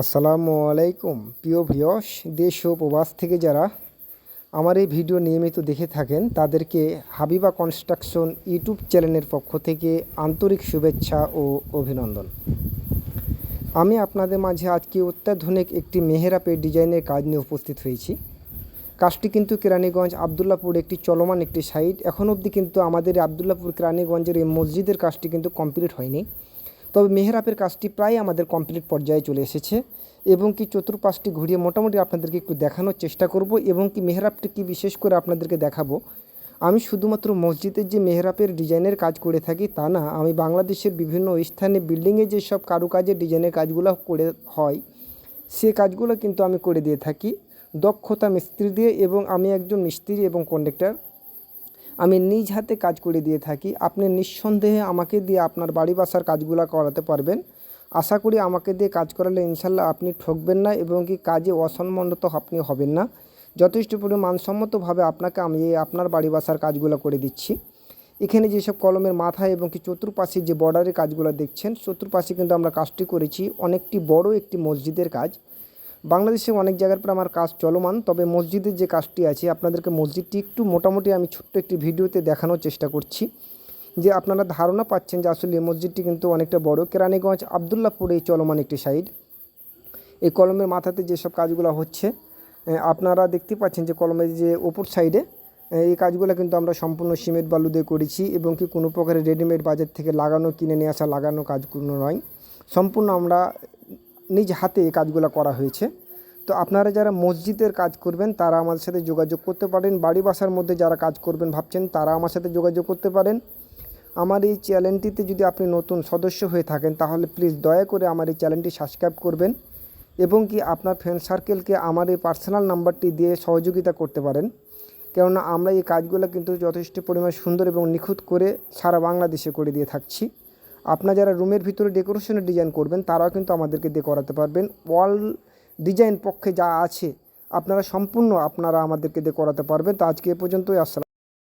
আসসালামু আলাইকুম, প্রিয় ভিয়স দেশ ও প্রবাস থেকে যারা আমার এই ভিডিও নিয়মিত দেখে থাকেন, তাদেরকে হাবিবা কনস্ট্রাকশন ইউটিউব চ্যানেলের পক্ষ থেকে আন্তরিক শুভেচ্ছা ও অভিনন্দন। আমি আপনাদের মাঝে আজকে অত্যাধুনিক একটি মেহেরাপের ডিজাইনের কাজ নিয়ে উপস্থিত হয়েছি। কাজটি কিন্তু কেরানীগঞ্জ আবদুল্লাপুর একটি চলমান একটি সাইট। এখন অবধি কিন্তু আমাদের আবদুল্লাপুর কেরানীগঞ্জের এই মসজিদের কাজটি কিন্তু কমপ্লিট হয়নি। তবে মেহরাবের কাজটি প্রায় আমাদের কমপ্লিট পর্যায়ে চলে এসেছে এবং কি চতুর্পাশটি ঘুরিয়ে মোটামুটি আপনাদেরকে একটু দেখানোর চেষ্টা করব এবং কি মেহরাবটি কি বিশেষ করে আপনাদেরকে দেখাবো। আমি শুধুমাত্র মসজিদের যে মেহরাবের ডিজাইনের কাজ করে থাকি তা না, আমি বাংলাদেশের বিভিন্ন স্থানে বিল্ডিংয়ে যেসব কারুকাজের ডিজাইনের কাজগুলো করে হয়, সে কাজগুলো কিন্তু আমি করে দিয়ে থাকি। দক্ষতা মিস্ত্রি দিয়ে এবং আমি একজন মিস্ত্রি এবং কন্ডাক্টর আমি নিজ হাতে কাজ করে দিয়ে থাকি। আপনি নিঃসন্দেহে আমাকে দিয়ে আপনার বাড়ি বাসার কাজগুলো করাতে পারবেন। আশা করি আমাকে দিয়ে কাজ করালে ইনশাল্লাহ আপনি ঠকবেন না এবং কি কাজে অসম্মানিত আপনি হবেন না। যথেষ্ট পরিমাণ মানসম্মতভাবে আপনাকে আমি আপনার বাড়ি বাসার কাজগুলো করে দিচ্ছি। এখানে যেসব কলমের মাথা এবং কি চতুর্পাশে যে বর্ডারের কাজগুলো দেখছেন, চতুর্পাশে কিন্তু আমরা কাজটি করেছি। অনেকটি বড় একটি মসজিদের কাজ। বাংলাদেশে অনেক জায়গার পর আমার কাজ চলমান, তবে মসজিদের যে কাজটি আছে, আপনাদেরকে মসজিদটি একটু মোটামুটি আমি ছোট্ট একটি ভিডিওতে দেখানোর চেষ্টা করছি। যে আপনারা ধারণা পাচ্ছেন যে আসলে এই মসজিদটি কিন্তু অনেকটা বড়। কেরানীগঞ্জ আবদুল্লাপুর চলমান একটি সাইড এই কলমের মাথাতে যেসব কাজগুলো হচ্ছে আপনারা দেখতে পাচ্ছেন যে কলমের যে ওপর সাইডে এই কাজগুলো কিন্তু আমরা সম্পূর্ণ সিমেন্ট বালু দিয়ে করেছি এবং কি কোনো প্রকারের রেডিমেড বাজার থেকে লাগানো, কিনে নিয়ে আসা, লাগানো কাজ কোনো নয়। সম্পূর্ণ আমরা নিজ হাতে এই কাজগুলো করা হয়েছে। তো আপনারা যারা মসজিদের কাজ করবেন, তারা আমাদের সাথে যোগাযোগ করতে পারেন। বাড়ি বাসার মধ্যে যারা কাজ করবেন ভাবছেন, তারা আমার সাথে যোগাযোগ করতে পারেন। আমার এই চ্যানেলটিতে যদি আপনি নতুন সদস্য হয়ে থাকেন, তাহলে প্লিজ দয়া করে আমার এই চ্যানেলটি সাবস্ক্রাইব করবেন এবং কি আপনার ফ্রেন্ড সার্কেলকে আমার এই পার্সোনাল নাম্বারটি দিয়ে সহযোগিতা করতে পারেন। কেননা আমরা এই কাজগুলো কিন্তু যথেষ্ট পরিমাণ সুন্দর এবং নিখুঁত করে সারা বাংলাদেশে করে দিয়ে থাকছি। আপনার যারা রুমের ভিতরে ডেকোরেশনের ডিজাইন করবেন, তারাও কিন্তু আমাদেরকে দিয়ে করাতে পারবেন। ওয়াল ডিজাইন পক্ষে যা আছে, আপনারা সম্পূর্ণ আপনারা আমাদেরকে দিয়ে করাতে পারবেন। তো আজকে এ পর্যন্তই, আসসালাম